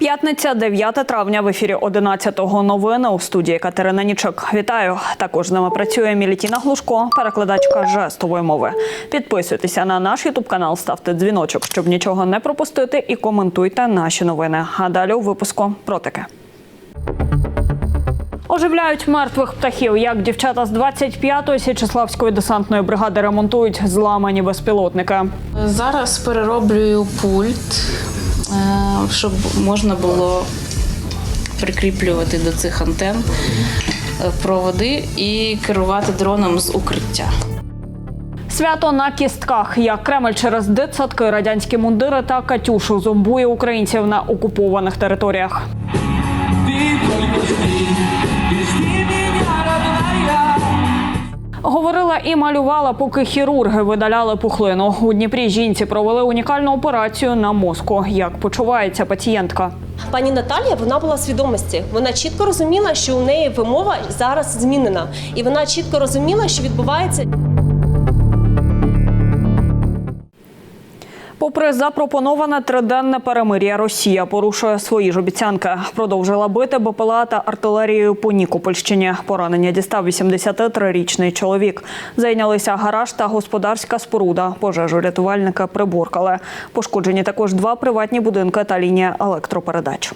П'ятниця, 9 травня в ефірі 11-го новини у студії Катерина Нічок. Вітаю. Також з нами працює Мілітіна Глушко, перекладачка жестової мови. Підписуйтеся на наш ютуб канал, ставте дзвіночок, щоб нічого не пропустити, і коментуйте наші новини. А далі у випуску про таке. Оживляють мертвих птахів. Як дівчата з 25-ї Січеславської десантної бригади ремонтують зламані безпілотники. Зараз перероблюю пульт, щоб можна було прикріплювати до цих антен е, проводи і керувати дроном з укриття. Свято на кістках. Як Кремль через дитсадки, радянські мундири та Катюшу зомбує українців на окупованих територіях. Говорила і малювала, поки хірурги видаляли пухлину. У Дніпрі жінці провели унікальну операцію на мозку. Як почувається пацієнтка? Пані Наталія вона була в свідомості. Вона чітко розуміла, що у неї вимова зараз змінена, і вона чітко розуміла, що відбувається. Попри запропоноване триденне перемир'я, Росія порушує свої ж обіцянки. Продовжила бити БПЛА та артилерією по Нікопольщині. Поранення дістав 83-річний чоловік. Зайнялися гараж та господарська споруда. Пожежу рятувальника приборкали. Пошкоджені також два приватні будинки та лінія електропередач.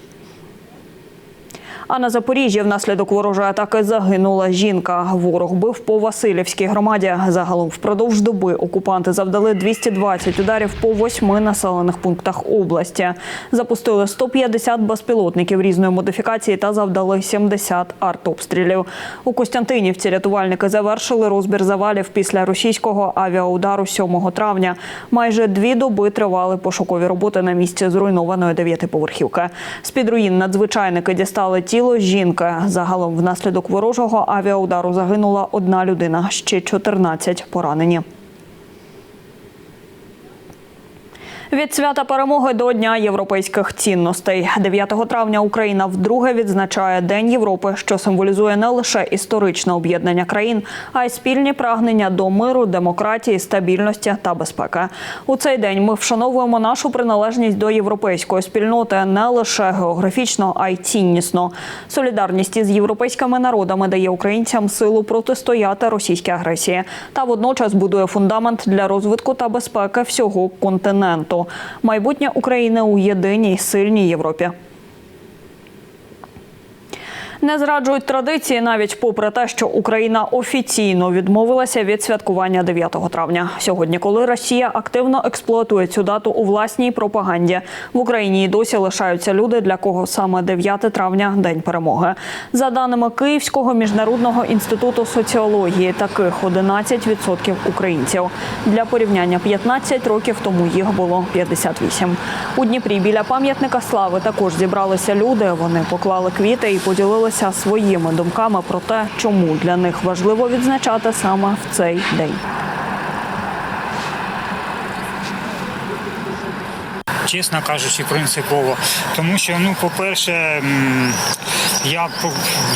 А на Запоріжжі внаслідок ворожої атаки загинула жінка. Ворог бив по Васильівській громаді. Загалом впродовж доби окупанти завдали 220 ударів по восьми населених пунктах області. Запустили 150 безпілотників різної модифікації та завдали 70 артобстрілів. У Костянтинівці рятувальники завершили розбір завалів після російського авіаудару 7 травня. Майже дві доби тривали пошукові роботи на місці зруйнованої дев'ятиповерхівки. З під руїн надзвичайники дістали тіло жінки. Загалом внаслідок ворожого авіаудару загинула одна людина, ще 14 поранені. Від свята перемоги до Дня європейських цінностей 9 травня Україна вдруге відзначає День Європи, що символізує не лише історичне об'єднання країн, а й спільні прагнення до миру, демократії, стабільності та безпеки. У цей день ми вшановуємо нашу приналежність до європейської спільноти не лише географічно, а й ціннісно. Солідарність із європейськими народами дає українцям силу протистояти російській агресії та водночас будує фундамент для розвитку та безпеки всього континенту. Майбутнє України у єдиній сильній Європі. Не зраджують традиції навіть попри те, що Україна офіційно відмовилася від святкування 9 травня. Сьогодні, коли Росія активно експлуатує цю дату у власній пропаганді, в Україні й досі лишаються люди, для кого саме 9 травня день перемоги. За даними Київського міжнародного інституту соціології, таких 11% українців. Для порівняння 15 років тому їх було 58. У Дніпрі біля пам'ятника слави також зібралися люди. Вони поклали квіти і поділилися своїми думками про те, чому для них важливо відзначати саме в цей день. Чесно кажучи, принципово. Тому що, ну, по-перше, я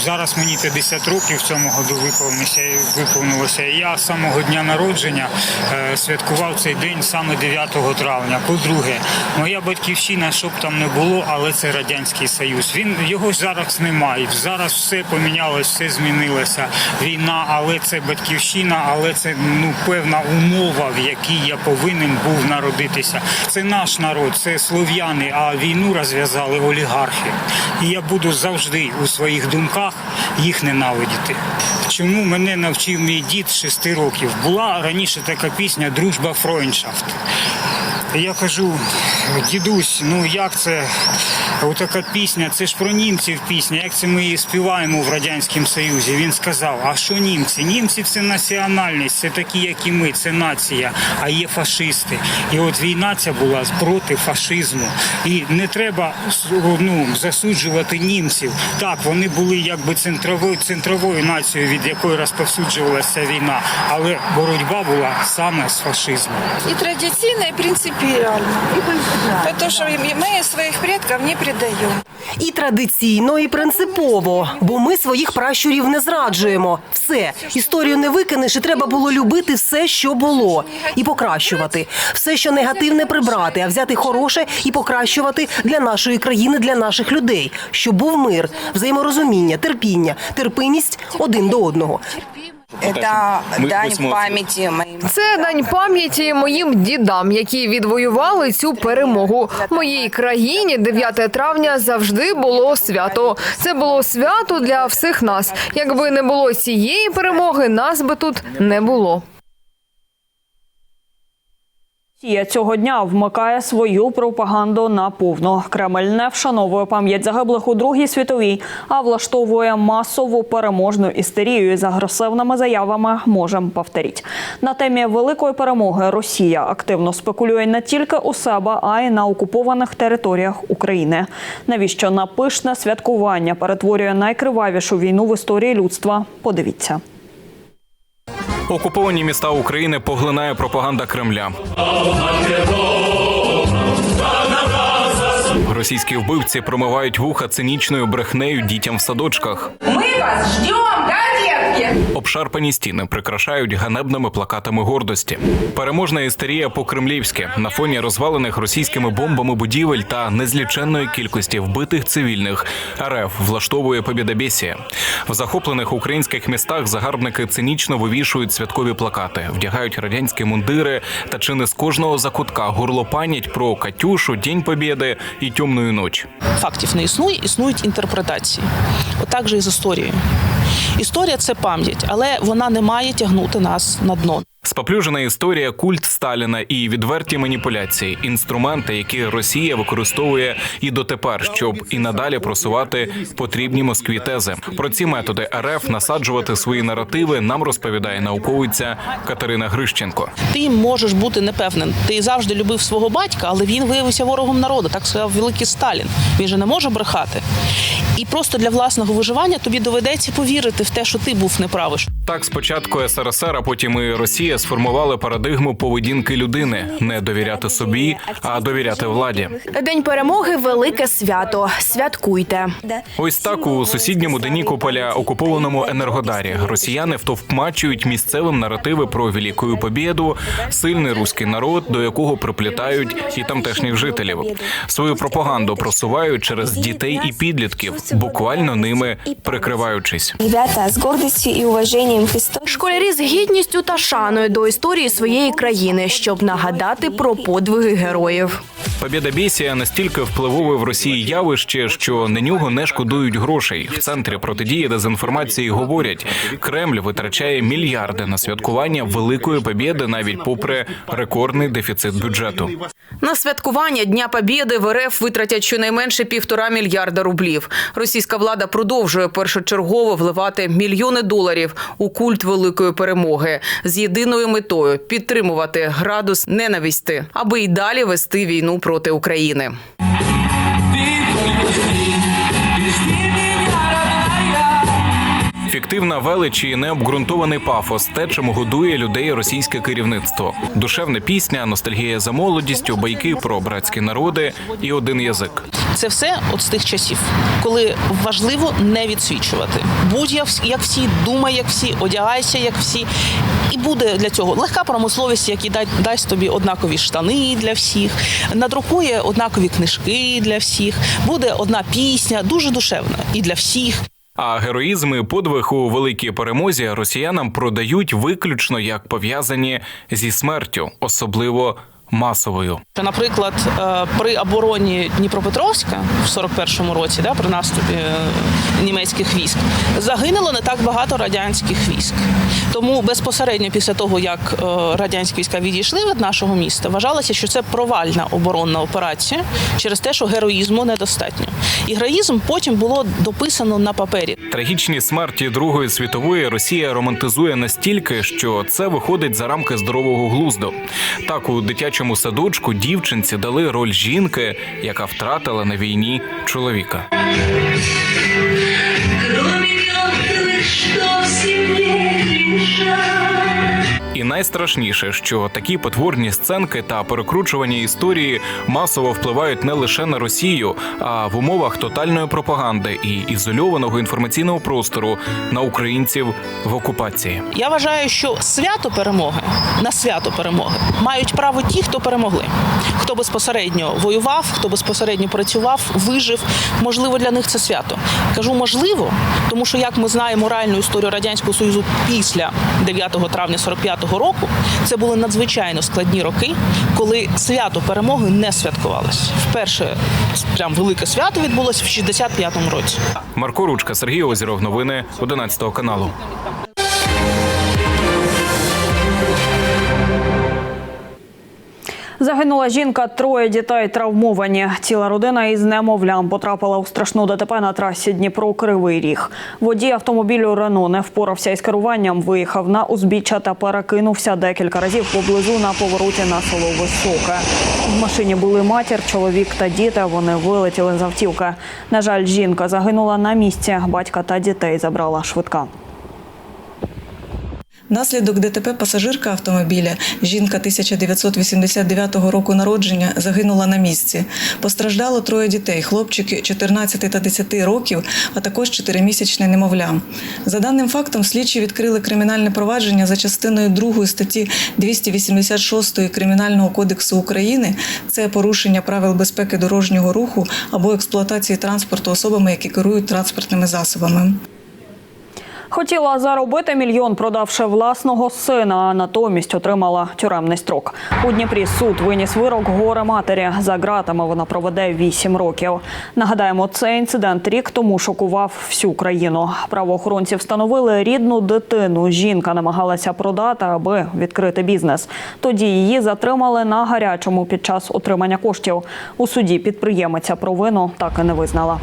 зараз мені 50 років в цьому году виповнилося, виповнилося. Я з самого дня народження е, святкував цей день саме 9 травня. По-друге, моя батьківщина, щоб там не було, але це Радянський Союз. Він його зараз немає. Зараз все помінялось, все змінилося. Війна, але це батьківщина, але це ну певна умова, в якій я повинен був народитися. Це наш народ, це слов'яни, а війну розв'язали олігархи. І я буду завжди у своїх думках їх ненавидіти. Чому мене навчив мій дід шести років? Була раніше така пісня Дружба Фройншафт. Я кажу, дідусь, ну як це отака пісня? Це ж про німців пісня. Як це ми її співаємо в радянському Союзі? Він сказав: А що німці? Німці це національність, це такі, як і ми, це нація, а є фашисти. І от війна ця була проти фашизму. І не треба ну, засуджувати німців. Так, вони були якби центровою центровою нацією, від якої розповсюджувалася війна, але боротьба була саме з фашизмом. и традиционно, и принципиально. Потому что мы своих предков не предаем. І традиційно, і принципово, бо ми своїх пращурів не зраджуємо. Все, історію не викинеш, і треба було любити все, що було, і покращувати. Все, що негативне, прибрати, а взяти хороше і покращувати для нашої країни, для наших людей, щоб був мир, взаєморозуміння, терпіння, терпимість один до одного. Это дань пам'яті моим Це дань пам'яті моїм дідам, які відвоювали цю перемогу. В моїй країні 9 травня завжди було свято. Це було свято для всіх нас. Якби не було цієї перемоги, нас би тут не було. Росія цього дня вмикає свою пропаганду на повну. Кремль не вшановує пам'ять загиблих у Другій світовій, а влаштовує масову переможну істерію з агресивними заявами «можем повторіть». На темі великої перемоги Росія активно спекулює не тільки у себе, а й на окупованих територіях України. Навіщо на пишне святкування перетворює найкривавішу війну в історії людства? Подивіться. Окуповані міста України поглинає пропаганда Кремля. Російські вбивці промивають вуха цинічною брехнею дітям в садочках. Ми вас ждем, да? Обшарпані стіни прикрашають ганебними плакатами гордості. Переможна істерія по-кремлівськи на фоні розвалених російськими бомбами будівель та незліченної кількості вбитих цивільних. РФ влаштовує побєдобєсія. В захоплених українських містах загарбники цинічно вивішують святкові плакати, вдягають радянські мундири та чи не з кожного закутка горлопанять про Катюшу, День Побєди і Тьомну ніч. фактів не існує, існують інтерпретації. Отак же і з історією. Історія це пам'ять, але вона не має тягнути нас на дно. Споплюжена історія, культ Сталіна і відверті маніпуляції, інструменти, які Росія використовує і дотепер, щоб і надалі просувати потрібні Москві тези. Про ці методи РФ насаджувати свої наративи нам розповідає науковиця Катерина Грищенко. Ти можеш бути непевнен. Ти завжди любив свого батька, але він виявився ворогом народу. Так сказав великий Сталін. Він же не може брехати. І просто для власного виживання тобі доведеться повірити в те, що ти був неправий. Так, спочатку СРСР, а потім і Росія сформували парадигму поведінки людини не довіряти собі, а довіряти владі. День перемоги велике свято. Святкуйте. Ось так у сусідньому Денікополя, окупованому Енергодарі, росіяни втовкмачують місцевим наративи про велику побєду, сильний руський народ, до якого приплітають і тамтешніх жителів. Свою пропаганду просувають через дітей і підлітків, буквально ними прикриваючись. Ребята з гордістю і уваженням к історії. Школярі з гідністю та шаною до історії своєї країни, щоб нагадати про подвиги героїв. Побєдобєсія настільки впливове в Росії явище, що на нього не шкодують грошей. В центрі протидії дезінформації говорять, Кремль витрачає мільярди на святкування великої побєди, навіть попри рекордний дефіцит бюджету. На святкування Дня Побєди в РФ витратять щонайменше півтора мільярда рублів. Російська влада продовжує першочергово вливати мільйони доларів у культ великої перемоги з єдиною метою підтримувати градус ненависти, аби й далі вести війну проти України. Фіктивна велич і необґрунтований пафос те, чим годує людей російське керівництво. Душевна пісня, ностальгія за молодістю, байки про братські народи і один язик. Це все от з тих часів, коли важливо не відсвічувати. Будь як всі- думай як всі, одягайся як всі. І буде для цього легка промисловість, дай- дасть тобі однакові штани для всіх, надрукує однакові книжки для всіх. Буде одна пісня, дуже душевна і для всіх. А героїзм і подвиг у великій перемозі росіянам продають виключно як пов'язані зі смертю, особливо масовою. Наприклад, е, при обороні Дніпропетровська в 41-му році, да, при наступі е, німецьких військ, загинуло не так багато радянських військ. Тому безпосередньо після того, як е, радянські війська відійшли від нашого міста, вважалося, що це провальна оборонна операція через те, що героїзму недостатньо. І героїзм потім було дописано на папері. Трагічні смерті Другої світової Росія романтизує настільки, що це виходить за рамки здорового глузду. Так у дитячому садочку дівчинці дали роль жінки, яка втратила на війні чоловіка. І найстрашніше, що такі потворні сценки та перекручування історії масово впливають не лише на Росію, а в умовах тотальної пропаганди і ізольованого інформаційного простору на українців в окупації. Я вважаю, що свято перемоги на свято перемоги мають право ті, хто перемогли, хто безпосередньо воював, хто безпосередньо працював, вижив. Можливо, для них це свято. Кажу можливо, тому що як ми знаємо реальну історію радянського союзу після 9 травня 45-го року, це були надзвичайно складні роки, коли свято перемоги не святкувалось. Вперше прям велике свято відбулося в 65-му році. Марко Ручка, Сергій Озіров. Новини 11 каналу. Загинула жінка, троє дітей травмовані. Ціла родина із немовлям потрапила у страшну ДТП на трасі Дніпро-Кривий Ріг. Водій автомобілю Рено не впорався із керуванням, виїхав на узбіччя та перекинувся декілька разів поблизу на повороті на село Високе. В машині були матір, чоловік та діти. Вони вилетіли з автівки. На жаль, жінка загинула на місці. Батька та дітей забрала швидка. Внаслідок ДТП пасажирка автомобіля, жінка 1989 року народження, загинула на місці. Постраждало троє дітей: хлопчики 14 та 10 років, а також 4-місячне немовля. За даним фактом, слідчі відкрили кримінальне провадження за частиною 2 статті 286 Кримінального кодексу України. Це порушення правил безпеки дорожнього руху або експлуатації транспорту особами, які керують транспортними засобами. Хотіла заробити мільйон, продавши власного сина, а натомість отримала тюремний строк. У Дніпрі суд виніс вирок горе матері. За ґратами вона проведе 8 років. Нагадаємо, цей інцидент рік тому шокував всю країну. Правоохоронці встановили рідну дитину. Жінка намагалася продати, аби відкрити бізнес. Тоді її затримали на гарячому під час отримання коштів. У суді підприємиця провину так і не визнала.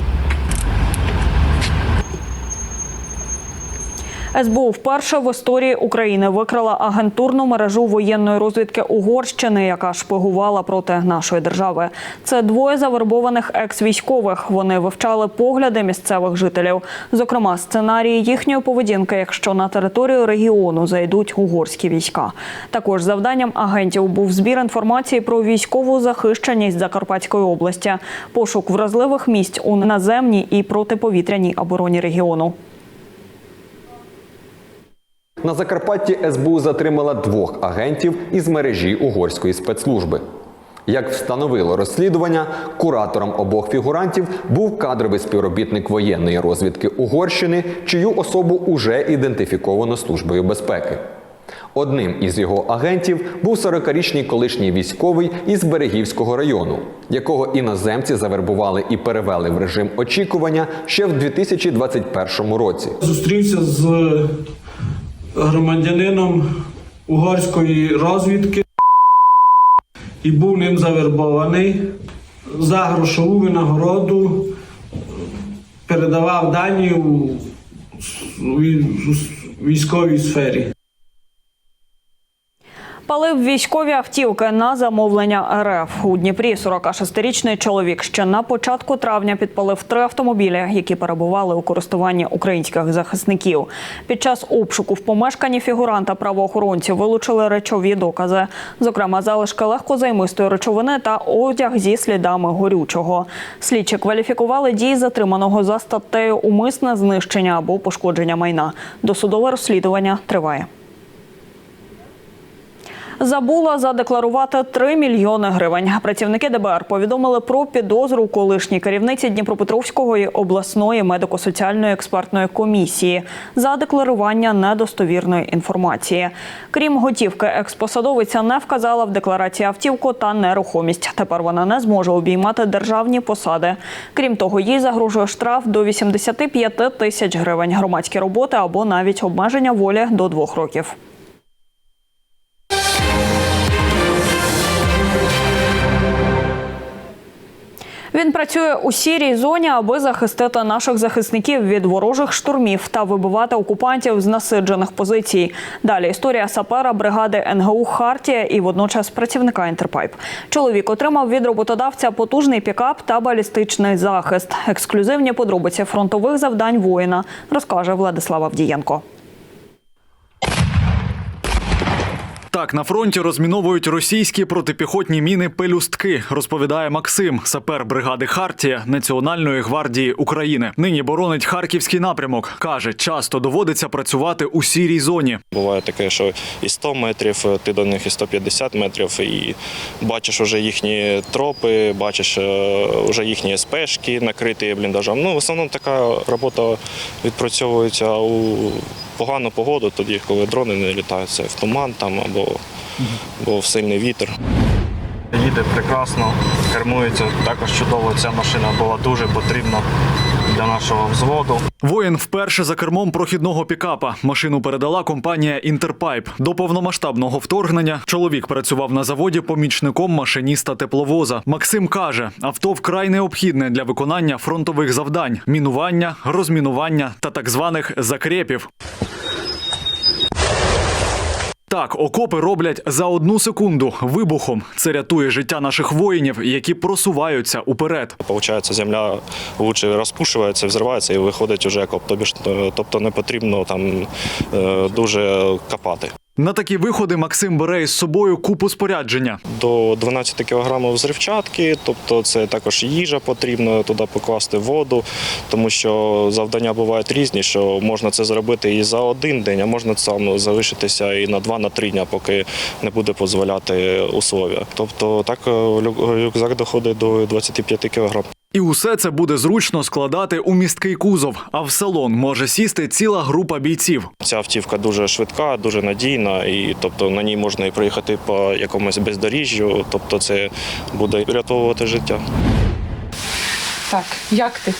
СБУ вперше в історії України викрила агентурну мережу воєнної розвідки Угорщини, яка шпигувала проти нашої держави. Це двоє завербованих екс-військових. Вони вивчали погляди місцевих жителів, зокрема сценарії їхньої поведінки, якщо на територію регіону зайдуть угорські війська. Також завданням агентів був збір інформації про військову захищеність Закарпатської області, пошук вразливих місць у наземній і протиповітряній обороні регіону. На Закарпатті СБУ затримала двох агентів із мережі угорської спецслужби. Як встановило розслідування, куратором обох фігурантів був кадровий співробітник воєнної розвідки Угорщини, чию особу уже ідентифіковано службою безпеки. Одним із його агентів був 40-річний колишній військовий із Берегівського району, якого іноземці завербували і перевели в режим очікування ще в 2021 році. Зустрівся з громадянином угорської розвідки і був ним завербований за грошову винагороду, передавав дані у військовій сфері. Палив військові автівки на замовлення РФ. У Дніпрі 46-річний чоловік ще на початку травня підпалив три автомобілі, які перебували у користуванні українських захисників. Під час обшуку в помешканні фігуранта правоохоронці вилучили речові докази, зокрема залишки легкозаймистої речовини та одяг зі слідами горючого. Слідчі кваліфікували дії затриманого за статтею умисне знищення або пошкодження майна. Досудове розслідування триває. Забула задекларувати 3 мільйони гривень. Працівники ДБР повідомили про підозру колишній керівниці Дніпропетровської обласної медико-соціальної експертної комісії за декларування недостовірної інформації. Крім готівки, експосадовиця не вказала в декларації автівку та нерухомість. Тепер вона не зможе обіймати державні посади. Крім того, їй загрожує штраф до 85 тисяч гривень, громадські роботи або навіть обмеження волі до двох років. Він працює у сірій зоні, аби захистити наших захисників від ворожих штурмів та вибивати окупантів з насиджених позицій. Далі історія сапера бригади НГУ Хартія і водночас працівника Інтерпайп. Чоловік отримав від роботодавця потужний пікап та балістичний захист. Ексклюзивні подробиці фронтових завдань воїна розкаже Владислав Авдієнко. Так, на фронті розміновують російські протипіхотні міни пелюстки, розповідає Максим, сапер бригади Хартія Національної гвардії України. Нині боронить харківський напрямок. каже, часто доводиться працювати у сірій зоні. Буває таке, що і 100 метрів, ти до них і 150 метрів, і бачиш вже їхні тропи, бачиш е, вже їхні спешки накриті бліндажом. Ну, в основному така робота відпрацьовується у погану погоду, тоді, коли дрони не літають, це в туман там або, або в сильний вітер. Їде прекрасно, кермується також чудово. Ця машина була дуже потрібна для нашого взводу. Воїн вперше за кермом прохідного пікапа. Машину передала компанія Інтерпайп. До повномасштабного вторгнення чоловік працював на заводі помічником машиніста тепловоза. Максим каже, авто вкрай необхідне для виконання фронтових завдань: мінування, розмінування та так званих закрепів. Так, окопи роблять за одну секунду вибухом. Це рятує життя наших воїнів, які просуваються уперед. Получається, земля лучше розпушується, взривається і виходить уже ж, е, Тобто не потрібно там е, дуже копати. На такі виходи Максим бере із собою купу спорядження. До 12 кг взривчатки, тобто це також їжа потрібно туди покласти воду, тому що завдання бувають різні, що можна це зробити і за один день, а можна сам залишитися і на 2-3 дня, поки не буде дозволяти условия. Тобто так е, рюкзак доходить до 25 кг. І усе це буде зручно складати у місткий кузов, а в салон може сісти ціла група бійців. Ця автівка дуже швидка, дуже надійна, і тобто на ній можна і проїхати по якомусь бездоріжжю, тобто це буде врятовувати життя. Так, як ти?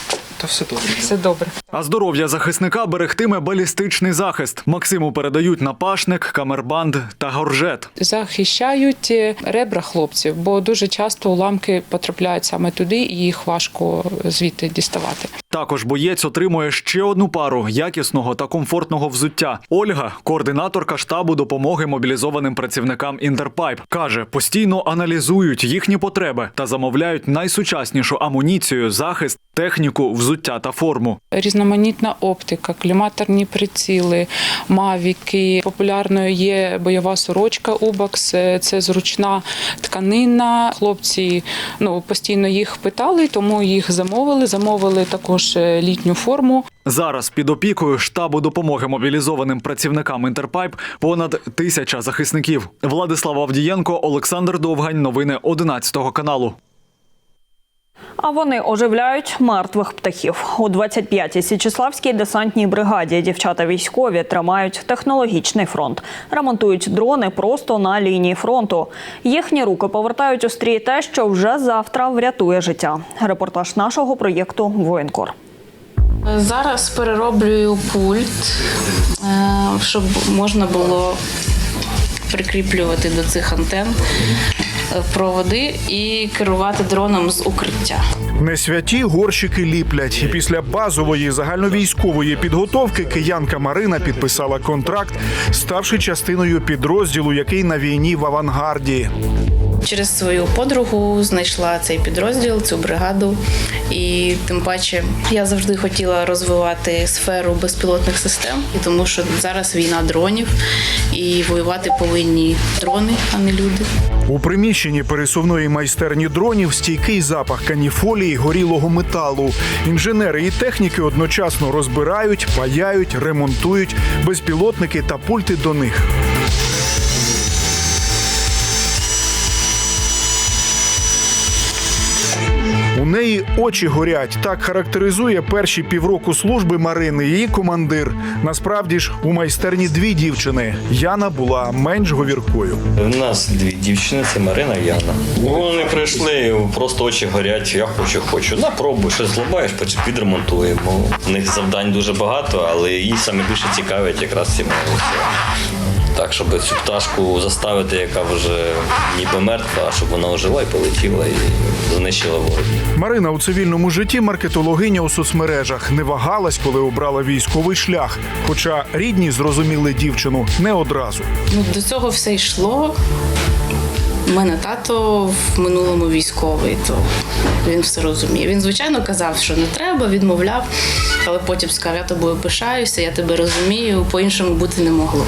Та все добре. Все добре. А здоров'я захисника берегтиме балістичний захист. Максиму передають напашник, камербанд та горжет. Захищають е, ребра хлопців, бо дуже часто уламки потрапляють саме туди, і їх важко звідти діставати. Також боєць отримує ще одну пару якісного та комфортного взуття. Ольга, координаторка штабу допомоги мобілізованим працівникам Інтерпайп, каже, постійно аналізують їхні потреби та замовляють найсучаснішу амуніцію, захист, техніку, взуття та форму. Різноманітна оптика, кліматорні приціли, мавіки. Популярною є бойова сорочка Убакс. Це зручна тканина. Хлопці ну постійно їх питали, тому їх замовили. Замовили також е, літню форму. Зараз під опікою штабу допомоги мобілізованим працівникам Інтерпайп понад тисяча захисників. Владислав Авдієнко, Олександр Довгань. Новини 11 каналу. А вони оживляють мертвих птахів. У 25-й Січеславській десантній бригаді дівчата військові тримають технологічний фронт, ремонтують дрони просто на лінії фронту. Їхні руки повертають у стрій те, що вже завтра врятує життя. Репортаж нашого проєкту Воєнкор. Зараз перероблюю пульт, е, щоб можна було прикріплювати до цих антен проводи і керувати дроном з укриття. Не святі горщики ліплять. Після базової загальновійськової підготовки киянка Марина підписала контракт, ставши частиною підрозділу, який на війні в авангарді. Через свою подругу знайшла цей підрозділ, цю бригаду. І тим паче я завжди хотіла розвивати сферу безпілотних систем, і тому що зараз війна дронів, і воювати повинні дрони, а не люди. У приміщенні пересувної майстерні дронів стійкий запах каніфолії горілого металу. Інженери і техніки одночасно розбирають, паяють, ремонтують безпілотники та пульти до них. Очі горять. Так характеризує перші півроку служби Марини. Її командир. Насправді ж у майстерні дві дівчини. Яна була менш говіркою. У нас дві дівчини, це Марина і Яна. Вони прийшли, просто очі горять, я хочу, хочу. На пробуй, щось зламаєш, підремонтуємо. У них завдань дуже багато, але їй саме більше цікавить якраз ці малюси. Так, щоб цю пташку заставити, яка вже ніби мертва, щоб вона ожила і полетіла і знищила ворог. Марина у цивільному житті маркетологиня у соцмережах не вагалась, коли обрала військовий шлях. Хоча рідні зрозуміли дівчину не одразу. Ну, до цього все йшло. У мене тато в минулому військовий, то він все розуміє. Він, звичайно, казав, що не треба, відмовляв, але потім сказав, я тобою пишаюся, я тебе розумію, по-іншому бути не могло.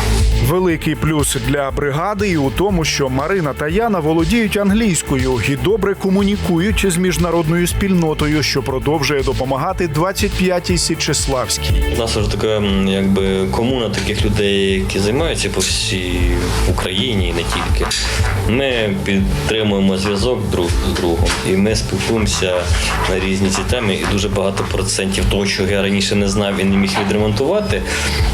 Великий плюс для бригади і у тому, що Марина та Яна володіють англійською і добре комунікують з міжнародною спільнотою, що продовжує допомагати 25-й Січеславській. У нас вже така якби комуна таких людей, які займаються по всій Україні не тільки. Ми підтримуємо зв'язок друг з другом, і ми спілкуємося на різні ці теми. І дуже багато процентів того, що я раніше не знав і не міг відремонтувати.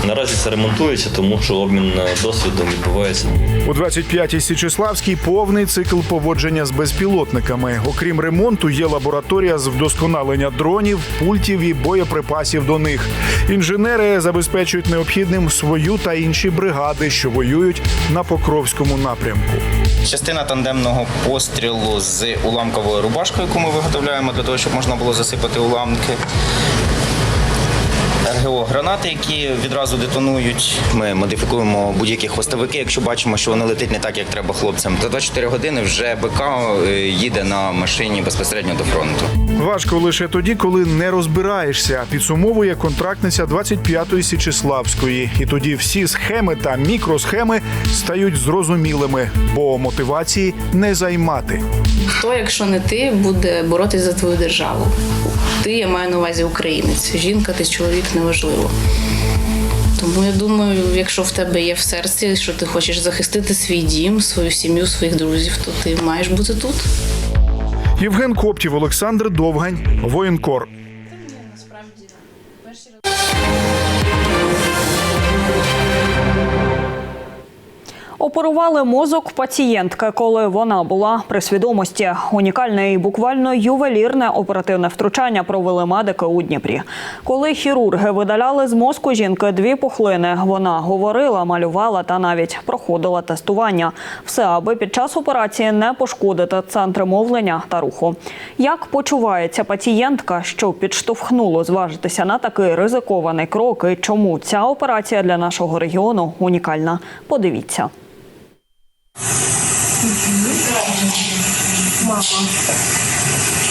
Наразі це ремонтується, тому що обмін досвідом відбувається. У 25-й Січеславській повний цикл поводження з безпілотниками. Окрім ремонту, є лабораторія з вдосконалення дронів, пультів і боєприпасів до них. Інженери забезпечують необхідним свою та інші бригади, що воюють на Покровському напрямку. Частина тандемного пострілу з уламковою рубашкою, яку ми виготовляємо для того, щоб можна було засипати уламки. РГО гранати, які відразу детонують. Ми модифікуємо будь-які хвостовики. Якщо бачимо, що вони летить не так, як треба хлопцям, то 24 години вже БК е, їде на машині безпосередньо до фронту. Важко лише тоді, коли не розбираєшся. Підсумовує контрактниця 25-ї Січеславської. І тоді всі схеми та мікросхеми стають зрозумілими, бо мотивації не займати. Хто, якщо не ти, буде боротись за твою державу? Ти, я маю на увазі українець. Жінка, ти чоловік, неважливо. Тому я думаю, якщо в тебе є в серці, що ти хочеш захистити свій дім, свою сім'ю, своїх друзів, то ти маєш бути тут. Євген Коптів, Олександр Довгань, воєнкор. Оперували мозок пацієнтки, коли вона була при свідомості. Унікальне і буквально ювелірне оперативне втручання провели медики у Дніпрі. Коли хірурги видаляли з мозку жінки дві пухлини, вона говорила, малювала та навіть проходила тестування. Все, аби під час операції не пошкодити центри мовлення та руху. Як почувається пацієнтка, що підштовхнуло зважитися на такий ризикований крок, і чому ця операція для нашого регіону унікальна? Подивіться. Мама.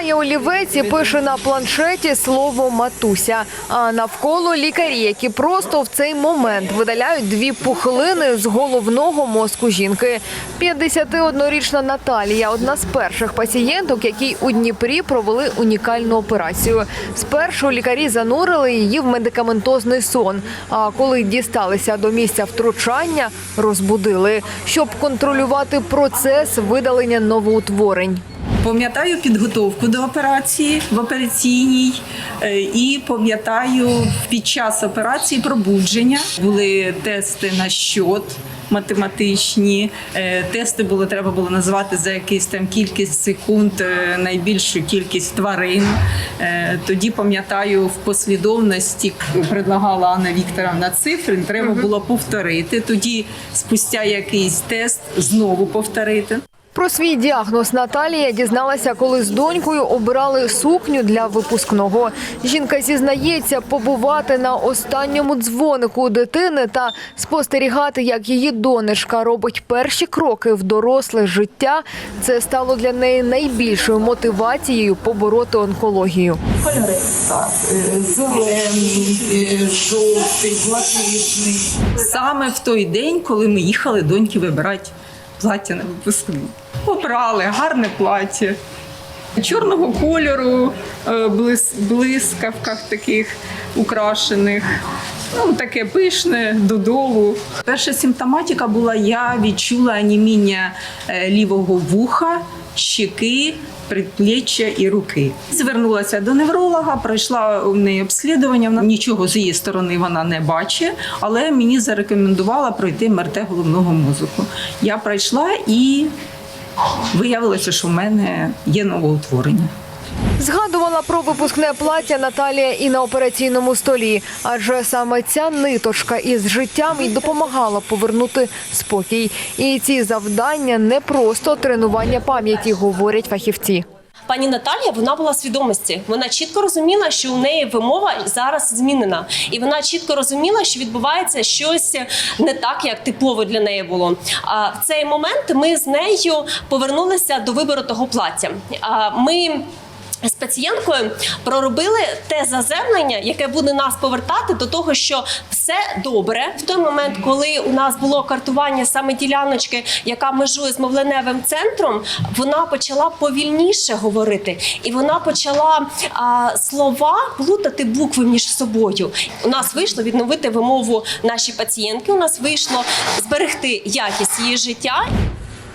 Тримає олівець і пише на планшеті слово матуся. А навколо лікарі, які просто в цей момент видаляють дві пухлини з головного мозку жінки. 51-річна Наталія одна з перших пацієнток, які у Дніпрі провели унікальну операцію. Спершу лікарі занурили її в медикаментозний сон. А коли дісталися до місця втручання, розбудили, щоб контролювати процес видалення новоутворень. Пам'ятаю підготовку до операції в операційній е, і пам'ятаю під час операції пробудження. Були тести на щот. Математичні Е, тести було треба було назвати за якийсь там кількість секунд е, найбільшу кількість тварин. Тоді пам'ятаю в послідовності предлагала Анна Вікторовна цифри. Треба було повторити. Тоді, спустя якийсь тест, знову повторити. Про свій діагноз Наталія дізналася, коли з донькою обирали сукню для випускного. Жінка зізнається, побувати на останньому дзвонику дитини та спостерігати, як її донечка робить перші кроки в доросле життя. Це стало для неї найбільшою мотивацією побороти онкологію. Кольори так, е, зелений, е, жовтий, блакитний. Саме в той день, коли ми їхали доньки вибирати плаття на випускну. Обрали гарне плаття. Чорного кольору, е, блис- блискавках таких украшених. Ну, таке пишне додолу. Перша симптоматика була: я відчула аніміння е, лівого вуха, щеки, предпліччя і руки. Звернулася до невролога, пройшла у неї обслідування. Вона нічого з її сторони вона не бачить, але мені зарекомендувала пройти МРТ головного мозку. Я пройшла і виявилося, що в мене є новоутворення. Згадувала про випускне плаття Наталія і на операційному столі, адже саме ця ниточка із життям й допомагала повернути спокій. І ці завдання не просто тренування пам'яті, говорять фахівці. пані Наталія вона була свідомості. Вона чітко розуміла, що у неї вимова зараз змінена, і вона чітко розуміла, що відбувається щось не так, як типово для неї було. А в цей момент ми з нею повернулися до вибору того плаття. А ми. З пацієнткою проробили те заземлення, яке буде нас повертати до того, що все добре в той момент, коли у нас було картування саме діляночки, яка межує з мовленевим центром, вона почала повільніше говорити, і вона почала а, слова плутати букви між собою. У нас вийшло відновити вимову нашій пацієнтки. У нас вийшло зберегти якість її життя.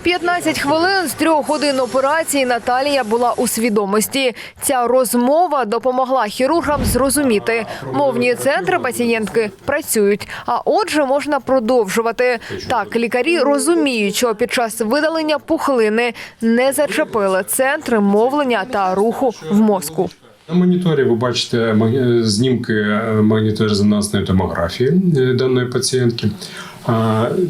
15 хвилин з трьох годин операції Наталія була у свідомості. Ця розмова допомогла хірургам зрозуміти. Мовні центри пацієнтки працюють, а отже, можна продовжувати. Так, лікарі розуміють, що під час видалення пухлини не зачепили центри мовлення та руху в мозку. На моніторі ви бачите знімки магнітно-резонансної томографії е, даної пацієнтки.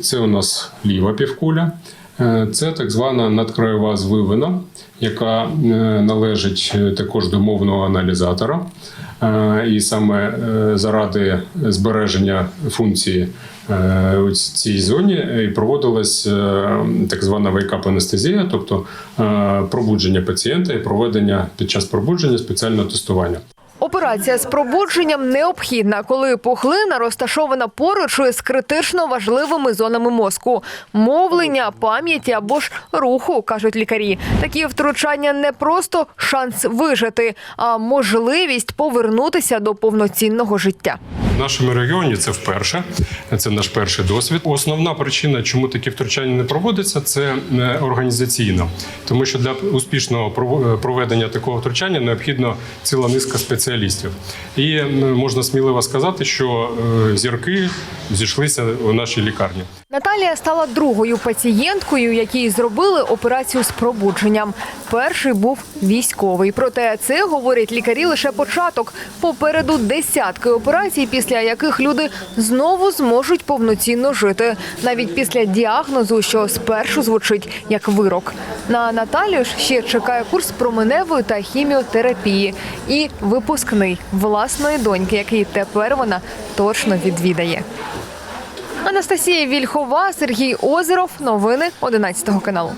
Це у нас ліва півкуля. Е, Це так звана надкраєва звивина, яка е, належить е, також до мовного аналізатора. І саме заради збереження функції у цій зоні і проводилась так звана вейкап анестезія, тобто пробудження пацієнта і проведення під час пробудження спеціального тестування. Операція з пробудженням необхідна, коли пухлина розташована поруч із критично важливими зонами мозку мовлення, пам'яті або ж руху, кажуть лікарі. Такі втручання не просто шанс вижити, а можливість повернутися до повноцінного життя. Нашому регіоні це вперше. Це наш перший досвід. Основна причина, чому такі втручання не проводяться, це е, організаційна, тому що для успішного е, проведення такого втручання необхідно ціла низка спеціалістів. І е, можна сміливо сказати, що зірки зійшлися у нашій лікарні. Наталія стала другою пацієнткою, якій зробили операцію з пробудженням. Перший був військовий. Проте це говорять лікарі лише початок. Попереду десятки операцій, після яких люди знову зможуть повноцінно жити, навіть після діагнозу, що спершу звучить як вирок. На Наталію ж ще чекає курс променевої та хіміотерапії і випускний власної доньки, який тепер вона точно відвідає. Анастасія Вільхова, Сергій Озеров. Новини 11 каналу.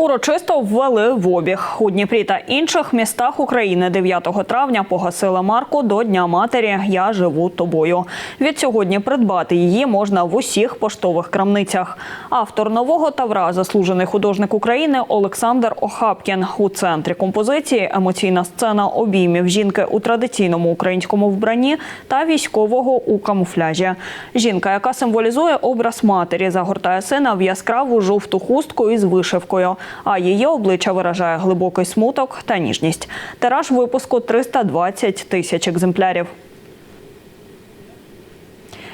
Урочисто ввели в обіг у Дніпрі та інших містах України 9 травня погасили марку до Дня матері Я живу тобою. Від сьогодні придбати її можна в усіх поштових крамницях. Автор нового тавра, заслужений художник України Олександр Охапкін. У центрі композиції емоційна сцена обіймів жінки у традиційному українському вбранні та військового у камуфляжі. Жінка, яка символізує образ матері, загортає сина в яскраву жовту хустку із вишивкою. А її обличчя виражає глибокий смуток та ніжність. Тираж випуску 320 тисяч екземплярів.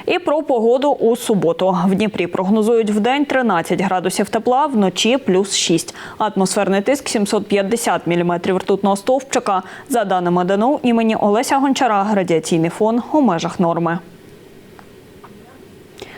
І про погоду у суботу. В Дніпрі прогнозують в день 13 градусів тепла, вночі плюс 6. Атмосферний тиск 750 міліметрів ртутного стовпчика. За даними ДНУ імені Олеся Гончара, радіаційний фон у межах норми.